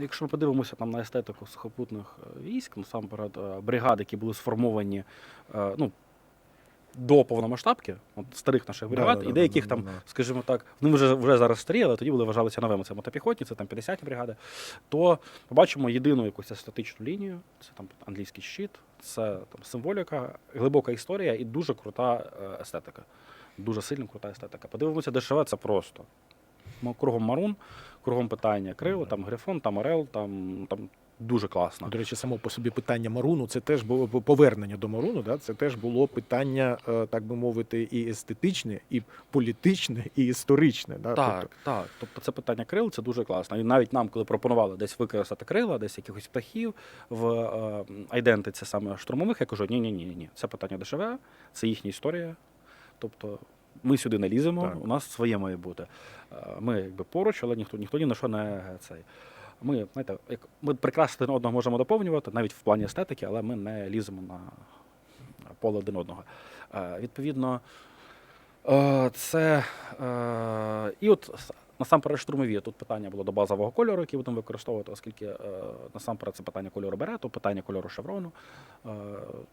Якщо ми подивимося там на естетику сухопутних е, військ, насамперед е, бригад, які були сформовані е, ну, до повномасштабки, от старих наших бригад, да, і да, деяких да, там, да. скажімо так, вони вже, вже зараз старі, але тоді були вважалися новими. Це мотопіхотні, це там 50-ті бригади. То побачимо єдину якусь естетичну лінію, це там англійський щит, це там символіка, глибока історія і дуже крута естетика. Дуже сильно крута естетика. Подивимося, дешеве, це просто. Кругом марун, кругом питання крил, там грифон, там орел, там, там дуже класно. До речі, само по собі питання Маруну, це теж було повернення до Маруну, да? це теж було питання, е, так би мовити, і естетичне, і політичне, і історичне. Да? Так, Тобто, так. Тобто це питання крил, це дуже класно. І навіть нам, коли пропонували десь використати крила, десь якихось птахів в е, айдентиці саме штурмових, я кажу, ні, ні, ні, ні. Це питання дешеве, це їхня історія. Тобто ми сюди не ліземо, Так. у нас своє має бути. Е, Ми якби поруч, але ніхто ніхто ні на що не цей. Ми, знаєте, як ми прекрасно один одного можемо доповнювати, навіть в плані естетики, але ми не ліземо на поле один одного. Е, Відповідно, е, це і от насамперед штурмові. Тут питання було до базового кольору, який будемо використовувати, оскільки е, насамперед це питання кольору берету, питання кольору шеврону. Е,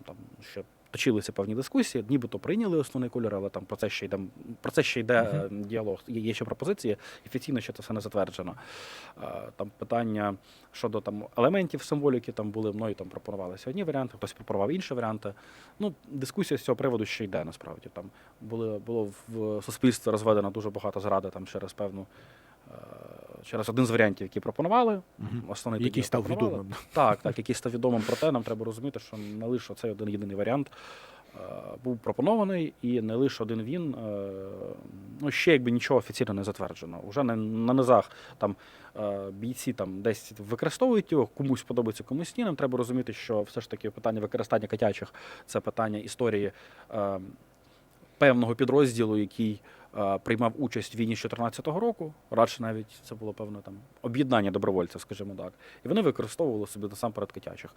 Там ще точилися певні дискусії, нібито прийняли основний кольор, але там про це ще йде про це ще йде е, діалог. Є, є ще пропозиції, офіційно ще це все не затверджено. Е, Там питання щодо там елементів символіки, там були мною там пропонувалися одні варіанти, хтось пропонував інші варіанти. Ну, дискусія з цього приводу ще йде насправді. Там були, було в суспільстві розведено дуже багато зради там через певну. Через один з варіантів, які пропонували, основний який став пропонували. відомим. Так, так, який став відомим. Проте нам треба розуміти, що не лише цей один єдиний варіант е, був пропонований, і не лише один він. е, Ну, ще якби нічого офіційно не затверджено. Уже на, на низах там е, бійці там десь використовують його, комусь подобається, комусь ні. Нам треба розуміти, що все ж таки питання використання котячих це питання історії певного підрозділу, який е, приймав участь в війні з 2014 року. Радше навіть це було певно там об'єднання добровольців, скажімо так. І вони використовували собі насамперед котячих.